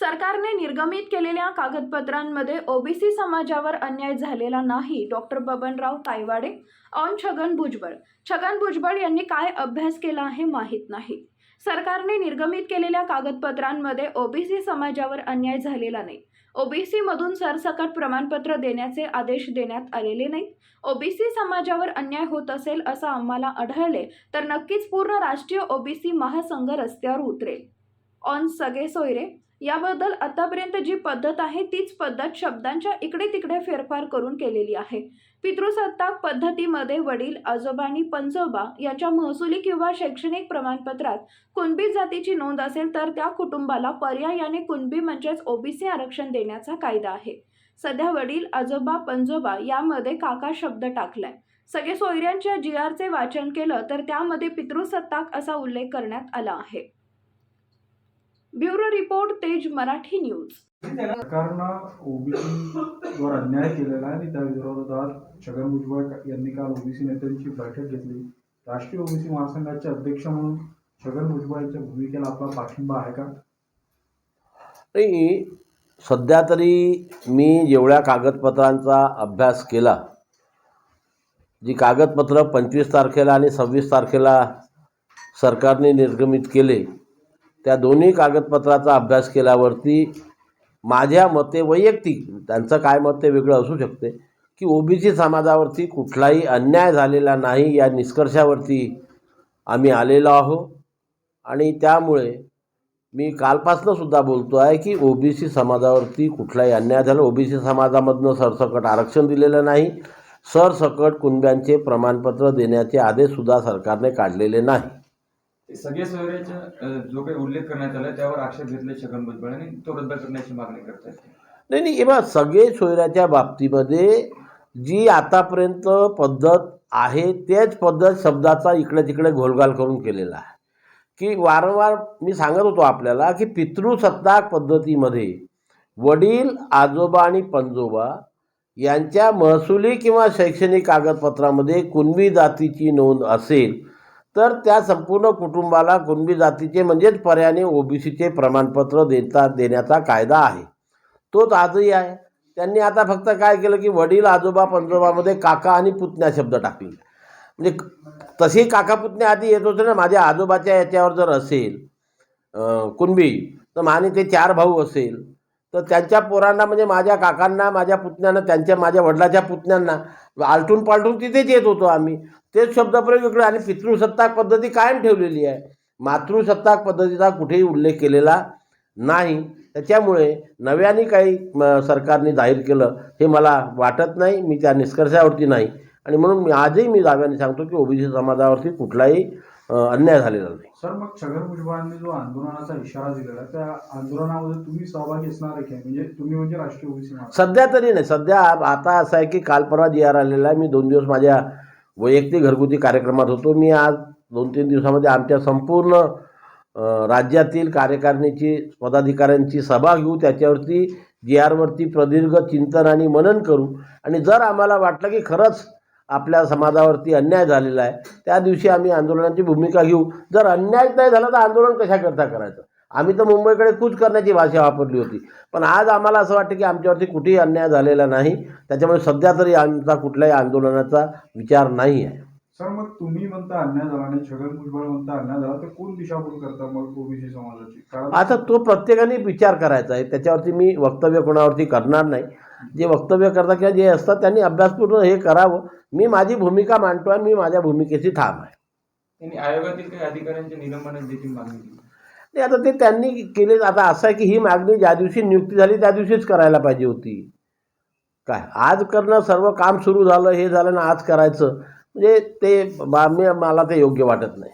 सरकारने निर्गमित केलेल्या कागदपत्रांमध्ये ओबीसी समाजावर अन्याय झालेला नाही डॉक्टर बबनराव तायवाडे. ऑन छगन भुजबळ. छगन भुजबळ यांनी काय अभ्यास केला आहे माहीत नाही. सरकारने निर्गमित केलेल्या कागदपत्रांमध्ये ओबीसी समाजावर अन्याय झालेला नाही. ओबीसीमधून सरसकट प्रमाणपत्र देण्याचे आदेश देण्यात आलेले नाहीत. ओबीसी समाजावर अन्याय होत असेल असं आम्हाला आढळले तर नक्कीच पूर्ण राष्ट्रीय ओबीसी महासंघ रस्त्यावर उतरेल. ऑन सगळे सोयरे. याबद्दल आतापर्यंत जी पद्धत आहे तीच पद्धत शब्दांच्या इकडे तिकडे फेरफार करून केलेली आहे. पितृसत्ताक पद्धतीमध्ये वडील आजोबा आणि पंजोबा यांच्या महसुली किंवा शैक्षणिक प्रमाणपत्रात कुणबी जातीची नोंद असेल तर त्या कुटुंबाला पर्यायाने कुणबी म्हणजेच ओबीसी आरक्षण देण्याचा कायदा आहे. सध्या वडील आजोबा पंजोबा यामध्ये काका शब्द टाकलाय. सगळे सोयऱ्यांच्या जी आरचे वाचन केलं तर त्यामध्ये पितृसत्ताक असा उल्लेख करण्यात आला आहे. ब्युरो रिपोर्ट तेज मराठी न्यूज. सरकारनं ओबीसी वर अन्याय केलेला आहे आणि त्या विरोधात छगन भुजबळ यांनी काल ओबीसी नेत्यांची बैठक घेतली. राष्ट्रीय ओबीसी महासंघाचे अध्यक्ष म्हणून छगन भुजबळ यांच्या भूमिकेला आपला पाठिंबा आहे का? नाही सध्या तरी मी जेवढ्या कागदपत्रांचा अभ्यास केला जी कागदपत्र पंचवीस तारखेला आणि सव्वीस तारखेला सरकारने निर्गमित केले त्या दोन्ही कागदपत्राचा अभ्यास केल्यावरती माझ्या मते वैयक्तिक त्यांचं काय मत ते वेगळं असू शकते की ओबीसी समाजावरती कुठलाही अन्याय झालेला नाही या निष्कर्षावरती आम्ही आलेलो आहो आणि त्यामुळे मी कालपासनं सुद्धा बोलतो आहे की ओबीसी समाजावरती कुठलाही अन्याय झाला ओबीसी समाजामधनं सरसकट आरक्षण दिलेलं नाही सरसकट कुणब्यांचे प्रमाणपत्र देण्याचे आदेशसुद्धा सरकारने काढलेले नाही. सगळ्या सोयऱ्याचा जो काही उल्लेख करण्यात आला त्यावर आक्षेप घेतले छगन भुजबळ आणि तो रद्द करण्याची मागणी करतात नाही नाही हे बघा सगळे सोयऱ्याच्या बाबतीमध्ये जी आतापर्यंत पद्धत आहे तेच पद्धत शब्दाचा इकडे तिकडे घोलघाल करून केलेला आहे. की वारंवार मी सांगत होतो आपल्याला की पितृसत्ताक पद्धतीमध्ये वडील आजोबा आणि पंजोबा यांच्या महसुली किंवा शैक्षणिक कागदपत्रामध्ये कुणबी जातीची नोंद असेल तर त्या संपूर्ण कुटुंबाला कुणबी जातीचे म्हणजेच पर्याने ओबीसीचे प्रमाणपत्र देता देण्याचा कायदा आहे. तोच आजही आहे. त्यांनी आता फक्त काय केलं की वडील आजोबा पंजोबामध्ये काका आणि पुतण्या शब्द टाकले म्हणजे क- काका पुतण्या आधी येत होते ना माझ्या आजोबाच्या याच्यावर जर असेल कुणबी तर माने ते चार भाऊ असेल. तर त्यांच्या पोरांना म्हणजे माझ्या काकांना माझ्या पुतण्यांना त्यांच्या माझ्या वडिलाच्या पुतण्यांना आलटून पालटून तिथेच येत होतो आम्ही. तेच शब्दप्रयोग इकडे आणि पितृसत्ताक पद्धती कायम ठेवलेली आहे. मातृसत्ताक पद्धतीचा कुठेही उल्लेख केलेला नाही. त्याच्यामुळे नव्याने काही म, सरकारने जाहीर केलं हे मला वाटत नाही. मी त्या निष्कर्षावरती नाही. आणि म्हणून मी आजही मी दाव्याने सांगतो की ओबीसी समाजावरती कुठलाही अन्याय झालेला नाही. सर मग छगन भुजबळांनी जो आंदोलनाचा इशारा दिलेला त्या आंदोलनामध्ये तुम्ही सहभागी असणार आहे का म्हणजे तुम्ही म्हणजे राष्ट्रीय ओबीसी सध्या तरी नाही. सध्या आता असं आहे की काल परवा जी आर आलेला आहे मी दोन दिवस माझ्या वैयक्तिक घरगुती कार्यक्रमात होतो. मी आज दोन तीन दिवसामध्ये आमच्या संपूर्ण राज्यातील कार्यकारिणीची पदाधिकाऱ्यांची सभा घेऊ त्याच्यावरती जी आरवरती प्रदीर्घ चिंतन आणि मनन करू. आणि जर आम्हाला वाटलं की खरंच आपल्या समाजावरती अन्याय झालेला आहे. त्या दिवशी आम्ही आंदोलनाची भूमिका घेऊ. जर अन्यायच नाही झाला तर आंदोलन कशाकरता करायचं? आम्ही तर मुंबईकडे कूच करण्याची भाषा वापरली होती. पण आज आम्हाला असं वाटतं की आमच्यावरती कुठेही अन्याय झालेला नाही. त्याच्यामुळे सध्या तरी आमचा कुठल्याही आंदोलनाचा विचार नाही आहे. सर मग तुम्ही म्हणता अन्याय झाला नाही. छगन भुजबळ म्हणता अन्याय झाला. तर कोण दिशाभूल करता मग ओबीसी समाजाची? आता तो प्रत्येकाने विचार करायचा आहे. त्याच्यावरती मी वक्तव्य कोणावरती करणार नाही. जे वक्तव्य करतात किंवा जे असतात त्यांनी अभ्यासपूर्ण हे करावं. मी माझी भूमिका मांडतो आणि मी माझ्या भूमिकेची ठाम आहे. त्यांनी आयोगातील काही अधिकाऱ्यांच्या निलंबनाची देखील मागणी केली. आणि आता ते त्यांनी केले आता असं आहे की ही मागणी ज्या दिवशी नियुक्ती झाली त्या दिवशीच करायला पाहिजे होती. काय? आज करणं सर्व काम सुरू झालं हे झालं ना आज करायचं. म्हणजे ते मला ते योग्य वाटत नाही.